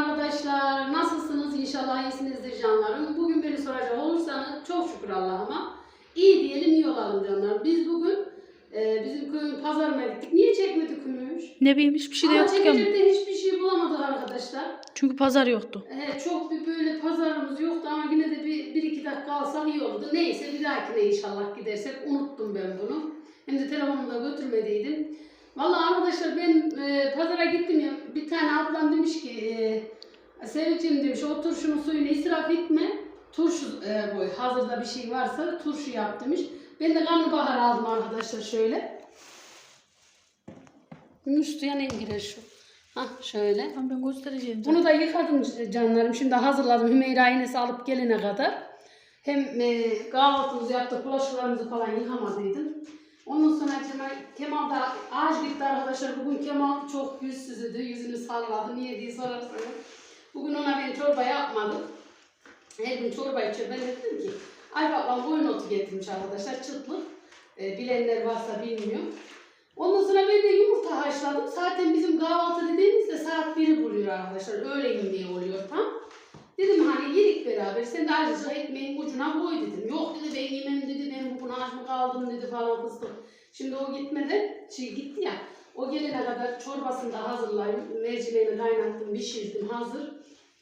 arkadaşlar. Nasılsınız? İnşallah iyisinizdir canlarım. Bugün beni soracak olursanız çok şükür Allah'ıma. İyi diyelim iyi olalım canlarım. Biz bugün e, bizim köyün pazarına gittik. Niye çekmedik Gümüş? Ne bileyim hiçbir şey de Ama yoktu ki. çekecek de hiçbir şey bulamadık arkadaşlar. Çünkü pazar yoktu. E, çok bir böyle pazarımız yoktu ama yine de bir, bir iki dakika alsak iyi olurdu. Neyse bir dahakine inşallah gidersek unuttum ben bunu. Hem de telefonumu da götürmediydim. Vallahi arkadaşlar ben e, pazara gittim ya bir tane ablam demiş ki e, Seviciğim demiş o turşunun suyunu israf etme. Turşu e, boy hazırda bir şey varsa turşu yap demiş. Ben de karnabahar aldım arkadaşlar şöyle. Üstüye ne girer şu? Hah şöyle. Tamam ben göstereceğim. Bunu da yıkadım canlarım. Şimdi hazırladım Hümeyra iğnesi alıp gelene kadar. Hem e, kahvaltımızı yaptık, bulaşıklarımızı falan yıkamadıydım. Ondan sonra Kemal, Kemal da ağaç gitti arkadaşlar. Bugün Kemal çok yüzsüzdü. Yüzünü salladı. Niye diye sorarsanız. Bugün ona ben çorba yapmadım. Her gün çorba içiyor. Ben de dedim ki Ay babam koyun otu getirmiş arkadaşlar. Çıtlık. E, bilenler varsa bilmiyor. Ondan sonra ben de yumurta haşladım. Zaten bizim kahvaltı dediğimizde saat 1'i buluyor arkadaşlar. Öğle yemeği oluyor tam. Dedim hani yedik beraber. Sen de azıcık ekmeğin ucuna koy dedim. Yok dedi ben yemem dedi. Ben bugün aç mı kaldım dedi falan fıstık. Şimdi o gitmeden şey gitti ya. O gelene kadar çorbasını da hazırlayayım. Mercimeğini kaynattım, pişirdim hazır.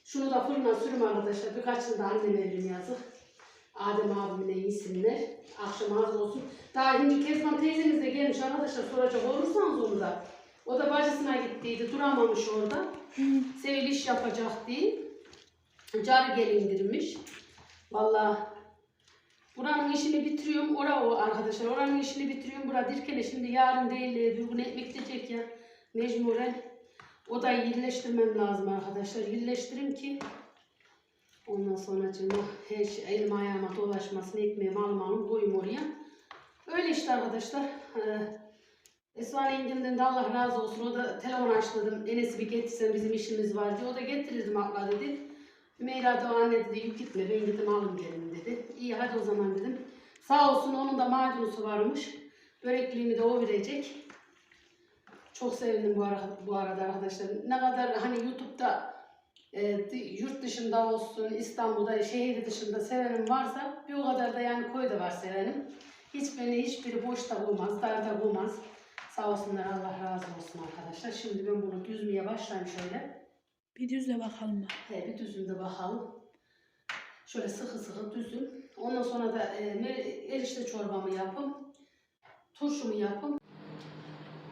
Şunu da fırına sürüm arkadaşlar. Birkaçını da annem verim yazık. Adem abimle yesinler. Akşam hazır olsun. Daha şimdi Kezban teyzemiz de gelmiş arkadaşlar soracak olursanız onu da. O da bacısına gittiydi. Duramamış orada. Sevil iş yapacak diye. Carı gelindirmiş. Vallahi buranın işini bitiriyorum. Ora o arkadaşlar. Oranın işini bitiriyorum. Bura dirkene şimdi yarın değil. e, Bir gün ekmek diyecek ya. Mecburen. O da yerleştirmem lazım arkadaşlar. Yerleştirim ki Ondan sonra canım her şey elim ayağıma dolaşmasın, ekmeğimi almalım, koyayım oraya. Öyle işte arkadaşlar. Ee, Esma yengemden de Allah razı olsun. O da telefon açtırdım. Enes'i bir getirsen bizim işimiz var diye. O da getirirdim abla dedi. Hümeyra da o anne dedi yük gitme ben gidip alın gelin dedi. İyi hadi o zaman dedim. Sağ olsun onun da maydanozu varmış. Börekliğimi de o verecek. Çok sevindim bu arada, bu arada arkadaşlar. Ne kadar hani YouTube'da e, yurt dışında olsun, İstanbul'da, şehir dışında sevenim varsa bir o kadar da yani koyda var sevenim. Hiç beni hiçbiri boşta bulmaz, darda bulmaz. Sağ olsunlar Allah razı olsun arkadaşlar. Şimdi ben bunu düzmeye başlayayım şöyle. Bir düzle bakalım bak. He, bir düzünde bakalım. Şöyle sıkı sıkı düzün. Ondan sonra da e, erişte çorbamı yapım. Turşumu yapım.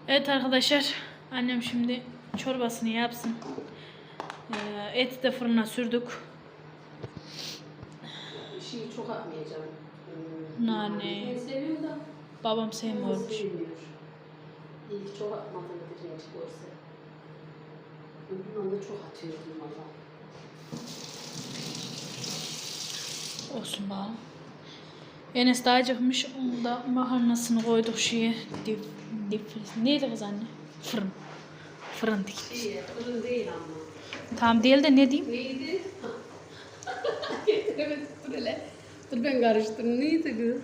Evet arkadaşlar. Annem şimdi çorbasını yapsın. Ee, eti de fırına sürdük. Şeyi çok atmayacağım. Hmm, Nane. Ben seviyorum da. Babam sevmiyor. İyi ki çok atmadım birinci görse. Bundan da çok atıyordum valla. Olsun bakalım. Enes de acıkmış. Onu da makarnasını koyduk şeye. Dip, dip, neydi kız anne? Fırın. Fırın dik. Şey, fırın değil ama. Tam değil de ne diyeyim? Neydi? evet, dur hele. Dur ben karıştırdım. Neydi kız?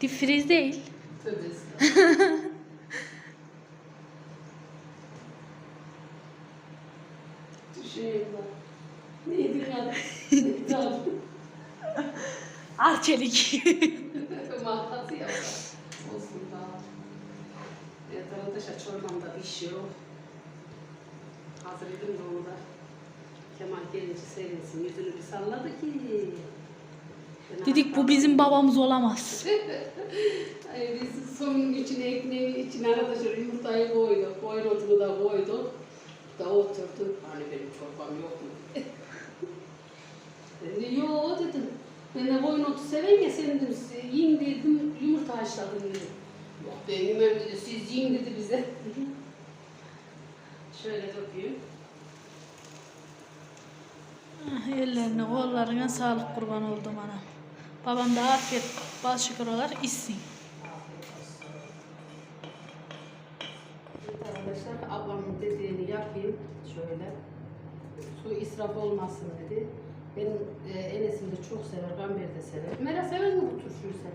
Dip friz değil. Tövbe ben. Neydi adı? Arçelik. Mahtası yapar. Olsun daha. Evet arkadaşlar çorbam da pişiyor. Hazır edin de onu da. Kemal gelince seyretsin. Yüzünü bir salladı ki. Dedik bu bizim babamız olamaz. Ay, biz somunun içine, ekmeğin içine arkadaşlar yumurtayı koyduk. Koyun otunu da koyduk. Da oturdu. Hani benim çorbam yok mu? ben de yok dedim. Ben de koyun otu seven ya sen dedim. Yiyin dedim yumurta haşladım dedim. Yok ben yemem dedi. Siz yiyin dedi bize. Şöyle döküyorum. Ah, Ellerine kollarına sağlık kurban oldum ana. Babam da afiyet bal şükür olarak içsin. Evet Arkadaşlar ablamın dediğini yapayım. Şöyle. Su israf olmasın dedi. Benim e, Enes'im de çok sever, Gamber de sever. Mera sever mi bu turşuyu sen?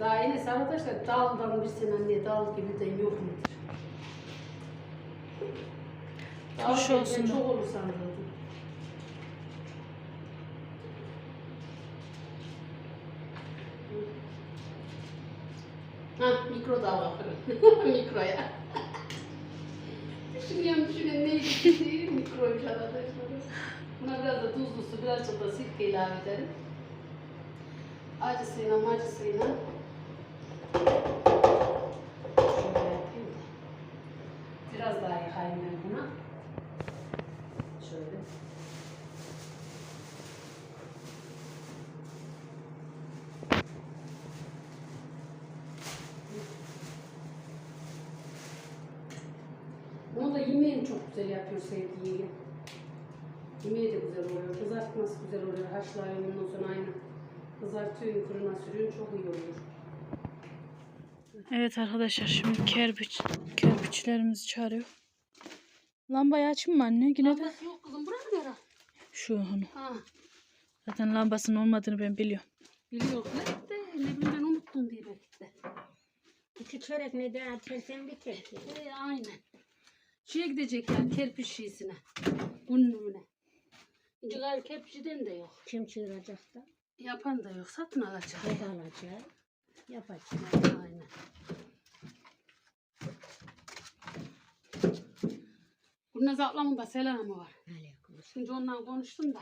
Daha Enes arkadaşlar daldan bir sene anne dal gibi de yok mudur? Ben olsun. Çok olur sanıyordum. Ha mikrodalga fırın. Mikroya. Düşünüyorum düşünüyorum neydi mikroymuş arkadaşlar. Buna biraz da tuzlu su, birazcık da sirke ilave ederim. Acısıyla macısıyla. Şöyle yapayım da. Biraz daha yıkayayım ben buna. Şöyle. Onu da yemeğini çok güzel yapıyor sevdiği. Yemeği de güzel oluyor. Kızartması güzel oluyor. Haşlayın ondan sonra aynı. Kızartıyorsun, fırına sürüyorsun çok iyi oluyor. Evet arkadaşlar şimdi kerpiç, kerpiçlerimizi çağırıyor. Lambayı açayım mı anne? Yine de Lambası yok kızım. Bir ara. şu onu. Ha. Zaten lambasının olmadığını ben biliyorum. Biliyor ne de ne bileyim ben unuttum diye belki de. İki çörek ne de atarsan biter ki. E, aynen. Şeye gidecek yani kerpiç şişine. Ünlüğüne. İnce gayrı kerpiçiden de yok. Kim çığıracak da? Yapan da yok. Satın alacak. Ne alacak? Yapacak. Aynen. Gülnaz ablamın da selamı var. Aleyküm. Şimdi onunla konuştum da.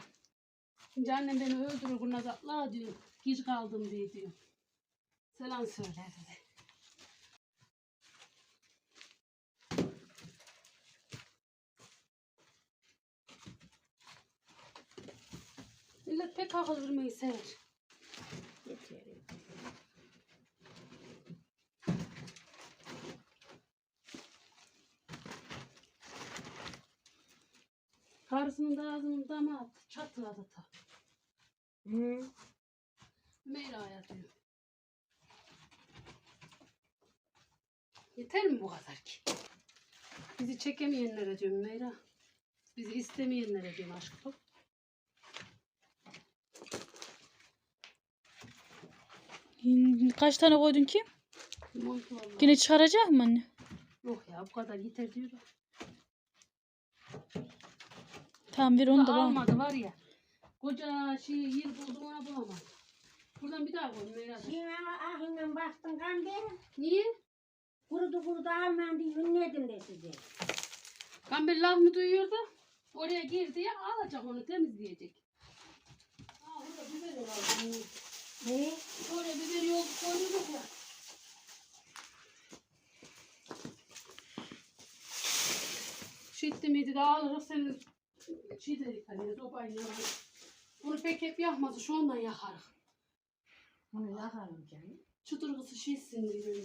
Şimdi annem beni öldürür Gülnaz abla diyor. Geç kaldım diye diyor. Selam söyle dedi. Millet pek akıl vermeyi sever. Yeter. Karısının da ağzının damağı çatladı ta. Hı. Meyra'ya diyor. Yeter mi bu kadar ki? Bizi çekemeyenlere diyorum Meyra. Bizi istemeyenlere diyorum aşkım. Kaç tane koydun ki? Yine çıkaracak mı anne? Yok ya bu kadar yeter diyor. Tamam ver onu da bana. Almadı var ya. Koca şey yer buldum ona bulamadım. Buradan bir daha koy Meyra. Şimdi ahimden baktın kan derim. Niye? Kurudu kurudu alman diye ünledim de size. Gamber laf mı duyuyordu? Oraya girdi ya alacak onu temizleyecek. Aa burada biber var. Ne? Oraya biber yok koyduk ya. Şitti miydi de alırız senin şey dedik hani sobayla. Bunu pek hep yakmaz şu ondan yakarız. Bunu yakarım canım. Çıtırgısı şişsin diye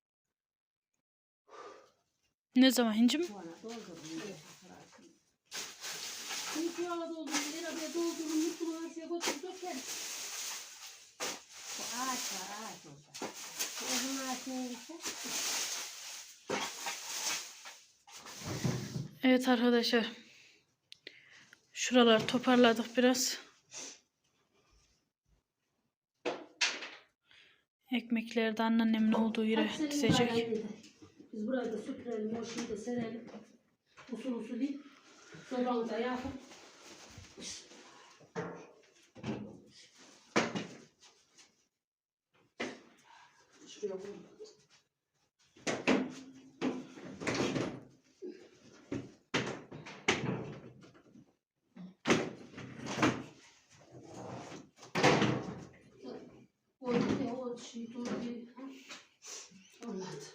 Ne zaman doldurun. Arabaya döker. Bu ağaç var ağaç orada. Bu uzun neyse. Evet arkadaşlar. Şuralar toparladık biraz. Ekmekleri de anneannemin olduğu yere dizecek. Biz burayı da süpürelim, o şeyi de serelim. Usul usul değil. Sobanı da yakın. Şuraya koyalım. O, o şey, dur bir. ha? Olmadı.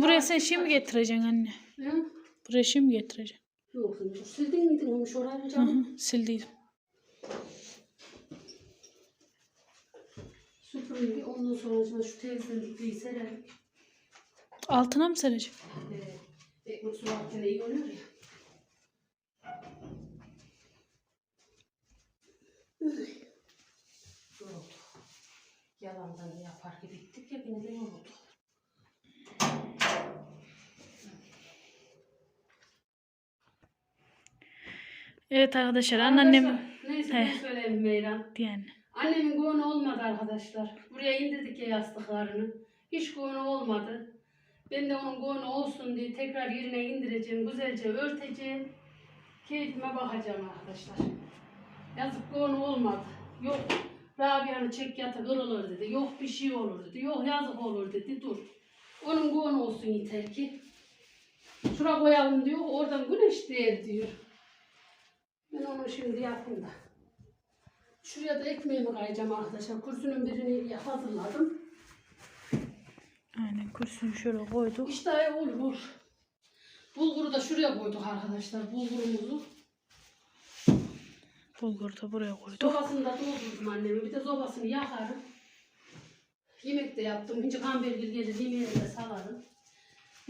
Şimdi buraya sen şey mi getireceksin anne? Hı? Buraya şey mi getireceksin? Yok. Sildin miydin onu şuraya Hı canım? hı, sildiydim. Süpürün bir ondan sonra şimdi şu temizlikliği serelim. Altına mı sereceksin? Ee, ekmek sularken iyi oluyor ya. Üy. Yalandan yapar gibi gittik ya yine de yorulduk. Evet arkadaşlar anneannem Neyse He. ben söyleyeyim Meyran. yani. Annemin gonu olmadı arkadaşlar. Buraya indirdik ya yastıklarını. Hiç gonu olmadı. Ben de onun gonu olsun diye tekrar yerine indireceğim. Güzelce örteceğim. Keyfime bakacağım arkadaşlar. Yazık gonu olmadı. Yok Rabia'nın çek yatı kırılır dedi. Yok bir şey olur dedi. Yok yazık olur dedi. Dur. Onun gonu olsun yeter ki. Şura koyalım diyor. Oradan güneş değer diyor. Ben onu şimdi yapayım da. Şuraya da ekmeğimi kayacağım arkadaşlar. Kursunun birini hazırladım. Aynen kursunu şöyle koyduk. İşte olur. Bulguru da şuraya koyduk arkadaşlar. Bulgurumuzu. Bulgur da buraya koyduk. Sobasını da doldurdum annemin. Bir de sobasını yakarım. Yemek de yaptım. Hinci kambergil gelir. Yemeğini de salarım.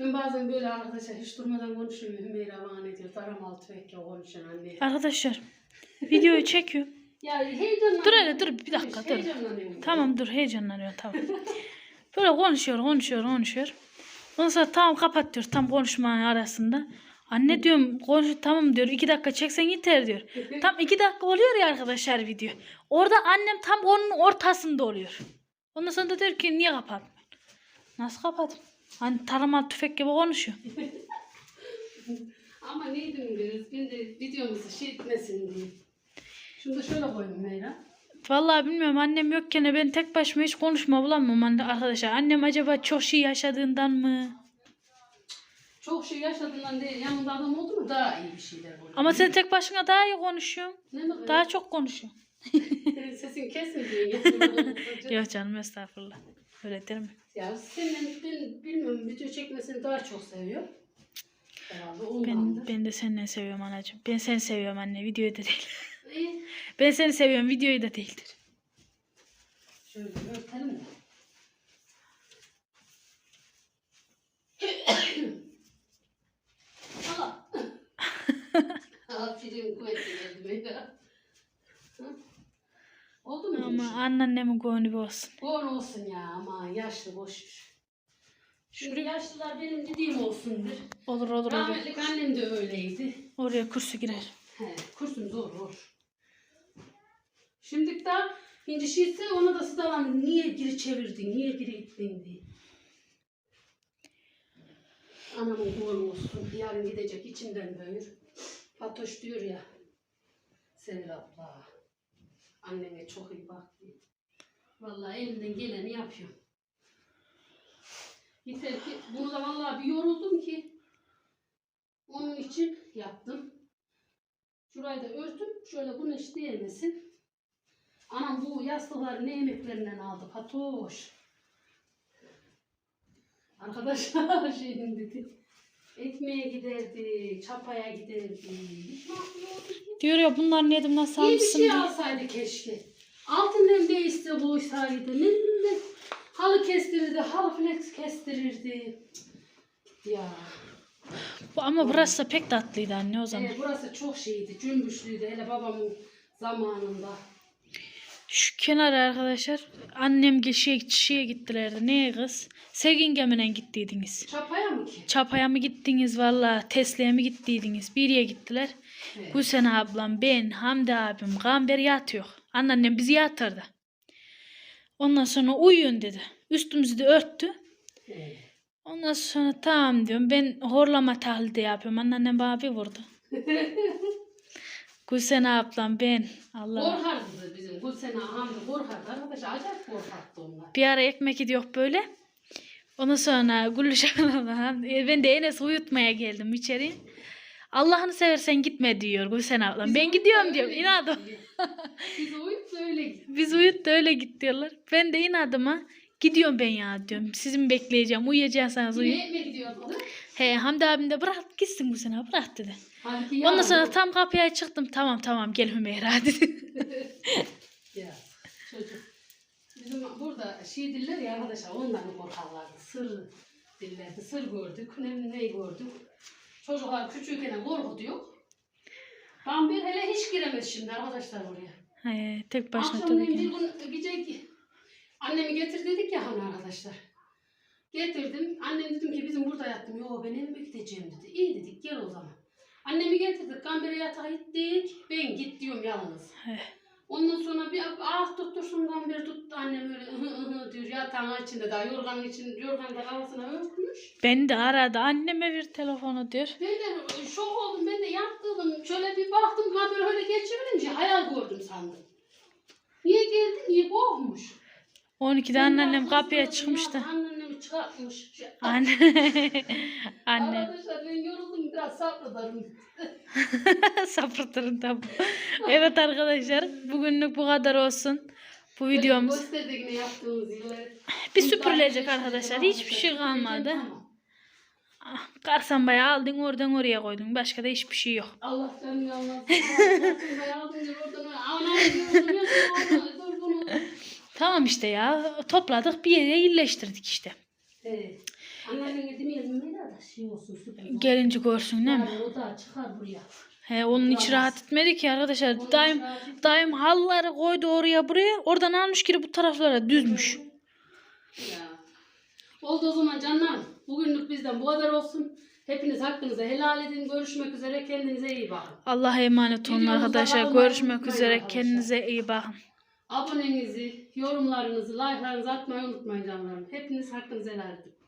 Ben bazen böyle arkadaşlar hiç durmadan konuşuyorum. Hümeyra bana ne diyor? Daramalı tüfekle konuşan anne. Arkadaşlar videoyu çekiyorum. Ya heyecanlanıyorum. Dur hele, dur, bir dakika, dur. Heyecanlanıyorum. Tamam dur heyecanlanıyor tamam. Böyle konuşuyor konuşuyor konuşuyor. Ondan sonra tamam kapat diyor tam konuşmanın arasında. Anne diyorum konuş tamam diyor iki dakika çeksen yeter diyor. Tam iki dakika oluyor ya arkadaşlar video. Orada annem tam onun ortasında oluyor. Ondan sonra da diyor ki niye kapatmıyorsun? Nasıl kapatayım? Hani taramalı tüfek gibi konuşuyor. Ama neydim diyoruz? Ben de videomuzu şey etmesin diye. Şunu da şöyle koyayım Meyra. Vallahi bilmiyorum annem yokken ben tek başıma hiç konuşma bulamam anne- arkadaşlar. Annem acaba çok şey yaşadığından mı? Çok şey yaşadığından değil. Yanında adam oldu mu daha iyi bir şeyler oluyor. Ama sen tek başına daha iyi konuşuyorsun. ne? Daha çok konuşuyorsun. Sesin kesin diye. Yok canım estağfurullah. Öyle der mi? Ya senin ben bilmiyorum video çekmesini daha çok seviyor. Herhalde Ben, ondandır. ben de seni seviyorum anacığım. Ben seni seviyorum anne. Videoyu da değil. İyi. Ben seni seviyorum. Videoyu da değildir. Şöyle örtelim. Aa. Aferin kuvvetli geldi Meyra. Oldu mu? Ama anneannemin gönlü olsun. Gol olsun ya ama yaşlı boş. Şuraya- yaşlılar benim dediğim olsundur. Olur olur olur. Rahmetlik annem de öyleydi. Oraya kursu girer. He, kursum zor zor. Şimdi de şimdi şeyse ona da sıdalan niye geri çevirdin, niye geri ittin diye. Anamın gol olsun, yarın gidecek içinden büyür. Fatoş diyor ya, Sevil abla, anneme çok iyi bak diye. Vallahi elimden geleni yapıyorum. Yeter ki, bunu da vallahi bir yoruldum ki, onun için yaptım. Şurayı da örtüm. Şöyle güneş değmesin. Anam bu yastıkları ne yemeklerinden aldı Fatoş. Arkadaşlar şeyin dedi. Ekmeğe giderdi, çapaya giderdi. Diyor ya bunlar nedim nasıl İyi bir almışsın şey diye. alsaydı keşke. Altından bir iste buysaydı. Ne bileyim halı kestirirdi, halı flex kestirirdi. Ya. Bu- Ama burası da pek tatlıydı anne o zaman. Evet, burası çok şeydi, cümbüşlüydü hele babamın zamanında. Şu kenara arkadaşlar annem şey, şeye gittilerdi. Neye kız? Sevgin gemine gittiydiniz. Çapaya mı ki? Çapaya mı gittiniz valla? Tesla'ya mı gittiydiniz? Bir yere gittiler. Evet. Gülsen ablam, ben, Hamdi abim, Gamber yatıyor. Anneannem bizi yatırdı. Ondan sonra uyuyun dedi. Üstümüzü de örttü. Evet. Ondan sonra tamam diyorum. Ben horlama tahlidi yapıyorum. Anneannem bana bir vurdu. Gülsen ablam, ben. Allah. Korkardı bizim Gülsena Hamdi korkardı. Arkadaşlar acayip korkardı onlar. Bir ara ekmek gidiyor böyle. Ondan sonra Gülüşen ablam, e, ben de Enes uyutmaya geldim içeri. Allah'ını seversen gitme diyor Gülsen ablam. Biz Ben gidiyorum diyorum. İnadım. Biz uyuyup da öyle gittik. Biz uyut da öyle git diyorlar. Ben de inadıma gidiyorum ben ya diyorum. Sizin bekleyeceğim. Uyuyacaksanız uyuyun. ekmek yazmadı. He Hamdi abim de bırak gitsin bu sene bırak dedi. Ondan sonra tam kapıya çıktım. Tamam tamam gel Hümeyra dedi. Ya çocuk. Bizim burada şey diller ya arkadaşlar ondan korkarlardı. Sır dillerdi. Sır gördük. Ne, ne gördük. Çocuklar küçükken korkutuyor. Ben bir hele hiç giremez şimdi arkadaşlar oraya. He, tek başına tabii Akşamleyin ki. bir gün gece annemi getir dedik ya hani arkadaşlar. Getirdim. Annem dedim ki bizim burada yattım. Yo ben evime gideceğim dedi. İyi dedik gel o zaman. Annemi getirdik. Gambire yatağa gittik. Ben git diyorum yalnız. He. Ondan sonra bir ah tuttursun gambiri tuttu annem öyle diyor yatağın içinde daha yorganın için yorgan da kafasına örtmüş. Ben de aradı anneme bir telefonu diyor. Ben de şok oldum ben de yattım şöyle bir baktım gambiri öyle geçirince hayal gördüm sandım. Niye geldin niye korkmuş. 12'de anneannem kapıya çıkmış da. Şey, Anne. Anne. Arkadaşlar ben yoruldum biraz sabrederim. Sapırtırın tabi. Evet arkadaşlar bugünlük bu kadar olsun. Bu videomuz. Gösterdik ne yaptığımız yerleri. Bir süpürülecek arkadaşlar. Hiçbir şey kalmadı. Tamam. Ah, Karsambayı aldın oradan oraya koydun. Başka da hiçbir şey yok. Allah oradan. Anam. Dur bunu. Tamam işte ya. Topladık bir yere yerleştirdik işte. Evet. Anneanne demeyelim mi da şey olsun süper. Gelince görsün değil mi? Yani o da çıkar buraya. He, onun içi rahat etmedi ki arkadaşlar. Onun Daim, rahat daim halları koydu oraya buraya. Oradan almış geri bu taraflara düzmüş. Ya. Oldu o zaman canlarım. Bugünlük bizden bu kadar olsun. Hepiniz hakkınızı helal edin. Görüşmek üzere. Kendinize iyi bakın. Allah'a emanet olun arkadaşlar. Görüşmek üzere. arkadaşlar. Kendinize iyi bakın. Abonenizi, yorumlarınızı, like'larınızı atmayı unutmayın canlarım. Hepiniz hakkınızı helal edin.